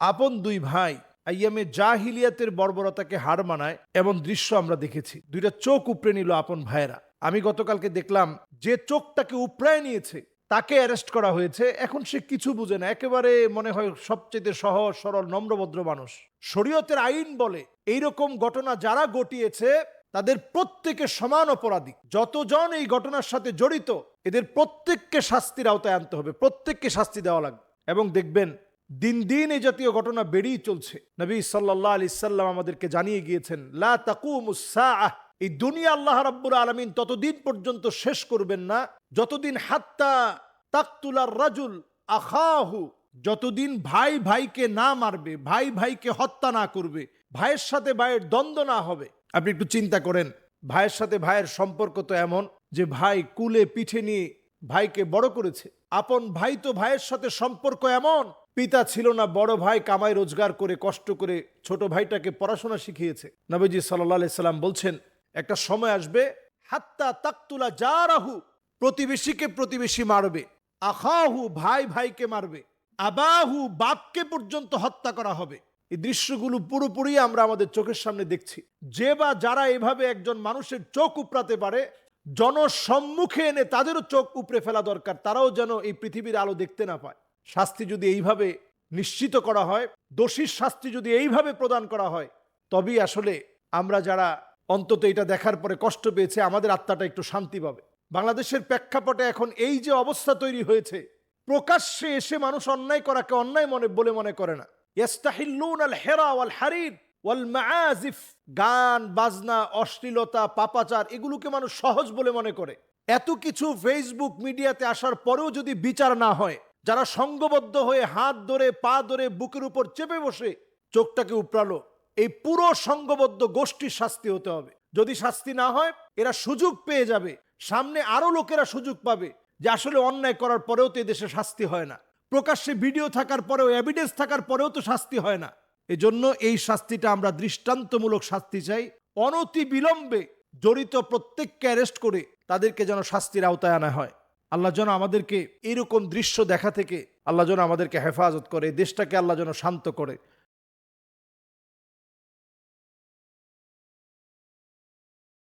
আপন দুই ভাই আইয়ামে জাহিলিয়াতের বর্বরতাকে হার মানায় এমন দৃশ্য আমরা দেখেছি। দুইটা চোখ উপড়ে নিল আপন ভাইয়েরা। আমি গতকালকে দেখলাম যে চোখটাকে উপড়ায় নিয়েছে, তাকে অ্যারেস্ট করা হয়েছে। এখন সে কিছু বুঝে না। একেবারে মনে হয় সবচেয়ে সহজ, সরল নম্রভদ্র মানুষ। শরীয়তের আইন বলে এইরকম ঘটনা যারা ঘটিয়েছে, তাদের প্রত্যেকে সমান অপরাধী। যতজন এই ঘটনার সাথে জড়িত, এদের প্রত্যেককে শাস্তির আওতায় আনতে হবে। প্রত্যেককে শাস্তি দেওয়া লাগবে। এবং দেখবেন দিন দিন এই জাতীয় ঘটনা বেড়েই চলছে। নবী সাল্লাহ আলি সাল্লাম আমাদেরকে জানিয়ে গিয়েছেন এই দুনিয়া আল্লাহ রাব্বুল আলমিন ততদিন পর্যন্ত শেষ করবেন না। যতদিন হাত্তা তাকতুলার রাজুল আখাহু, যতদিন ভাই ভাইকে না মারবে, ভাই ভাইকে হত্যা না করবে, ভাইয়ের সাথে ভাইয়ের দ্বন্দ্ব না হবে। আপনি একটু চিন্তা করেন, ভাইয়ের সাথে ভাইয়ের সম্পর্ক তো এমন যে ভাই কুলে পিঠে নিয়ে ভাইকে বড় করেছে। আপন ভাই তো ভাইয়ের সাথে সম্পর্ক এমন পিতা ছিল না, বড় ভাই কামাই রোজগার করে কষ্ট করে ছোট ভাইটাকে পড়াশোনা শিখিয়েছে। নবীজি সাল্লাহ সাল্লাম বলছেন, একটা সময় আসবে, হাত্তা তাকতুলা যা রাহু প্রতিবেশীকে প্রতিবেশী মারবে, আখাহু ভাই ভাইকে মারবে, আবাহু বাপকে পর্যন্ত হত্যা করা হবে। এই দৃশ্যগুলো পুরোপুরি আমরা আমাদের চোখের সামনে দেখছি। যে বা যারা এভাবে একজন মানুষের চোখ উপড়াতে পারে, জনসম্মুখে এনে তাদেরও চোখ উপড়ে ফেলা দরকার, তারাও যেন এই পৃথিবীর আলো দেখতে না পায়। শাস্তি যদি এইভাবে নিশ্চিত করা হয়, দোষীর শাস্তি যদি এইভাবে প্রদান করা হয়, তবেই আসলে আমরা যারা অন্তত এটা দেখার পরে কষ্ট পেয়েছে, আমাদের আত্মাটা একটু শান্তি পাবে। বাংলাদেশের প্রেক্ষাপটে এখন এই যে অবস্থা তৈরি হয়েছে, প্রকাশ্যে এসে মানুষ অন্যায় করাকে অন্যায় মনে, বলে মনে করে না। গান, বাজনা, অশ্লীলতা, পাপাচার, এগুলোকে মানুষ সহজ বলে মনে করে। এত কিছু ফেসবুক মিডিয়াতে আসার পরেও যদি বিচার না হয় যারা সঙ্গবদ্ধ হয়ে হাত ধরে, পা ধরে বুকের উপর চেপে বসে চোখটাকে উপড়ালো, এই পুরো সঙ্গবদ্ধ গোষ্ঠীর শাস্তি হতে হবে। যদি শাস্তি না হয়, এরা সুযোগ পেয়ে যাবে। সামনে আরও লোকেরা সুযোগ পাবে যে আসলে অন্যায় করার পরেও তো এদেশে শাস্তি হয় না। প্রকাশ্যে ভিডিও থাকার পরেও এভিডেন্স থাকার পরেও তো শাস্তি হয় না। এজন্য এই শাস্তিটা আমরা দৃষ্টান্তমূলক শাস্তি চাই। অনতি বিলম্বে জড়িত প্রত্যেককে অ্যারেস্ট করে তাদেরকে যেন শাস্তির আওতায় আনা হয়। আল্লাহ যেন আমাদেরকে এরকম দৃশ্য দেখা থেকে আল্লাহ যেন আমাদেরকে হেফাজত করে, দেশটাকে আল্লাহ যেন শান্ত করে।